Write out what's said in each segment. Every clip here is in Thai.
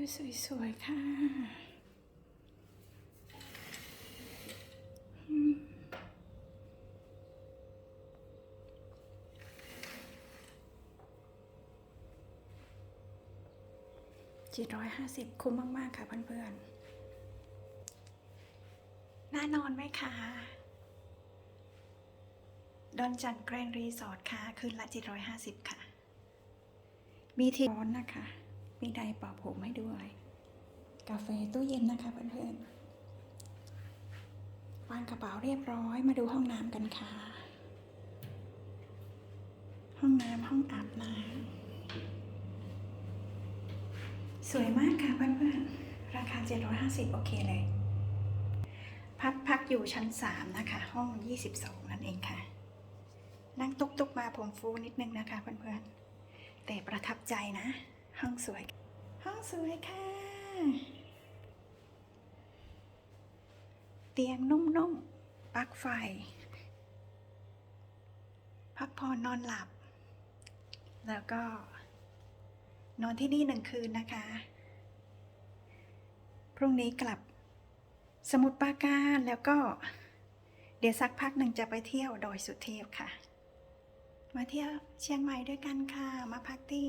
วสวยๆค่ะจ็ดร้อยห้าสิบคุ้มมาก ๆ ค่ะเพื่อนๆ น่านอนไหมคะ ดอนจันแกรนรีสอร์ทค่ะ คืนละ750ค่ะ มีที่ร้อนนะคะ มีไดร์ป่าผมให้ด้วย กาแฟตู้เย็นนะคะเพื่อนๆวางกระเป๋าเรียบร้อยมาดูห้องน้ำกันค่ะ ห้องน้ำห้องอาบน้ำสวยมากค่ะเพื่อนๆ ราคา 750 โอเคเลย พักพักอยู่ชั้น 3 นะคะ ห้อง 22 นั่นเองค่ะ นั่งตุกตุกๆมาผมฟูนิดนึงนะคะเพื่อนๆ แต่ประทับใจนะ ห้องสวย ห้องสวยค่ะ เตียงนุ่มๆปลั๊กไฟ พักผ่อนนอนหลับ แล้วก็ นอนที่นี่หนึ่งคืนนะคะ พรุ่งนี้กลับสมุทรปราการแล้วก็ เดี๋ยวสักพักหนึ่งจะไปเที่ยวดอยสุเทพค่ะ มาเที่ยวเชียงใหม่ด้วยกันค่ะ มาพักที่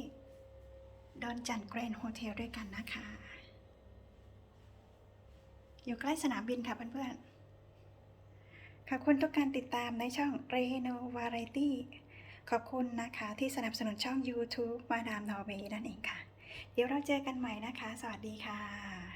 ดอนจันแกรนโฮเทลด้วยกันนะคะ อยู่ใกล้สนามบินค่ะเพื่อนๆ ขอบคุณทุกการติดตามในช่อง Reno Variety ขอบคุณนะคะที่สนับสนุนช่อง YouTube มาดามนอร์เวย์นั่นเองค่ะ เดี๋ยวเราเจอกันใหม่นะคะ สวัสดีค่ะ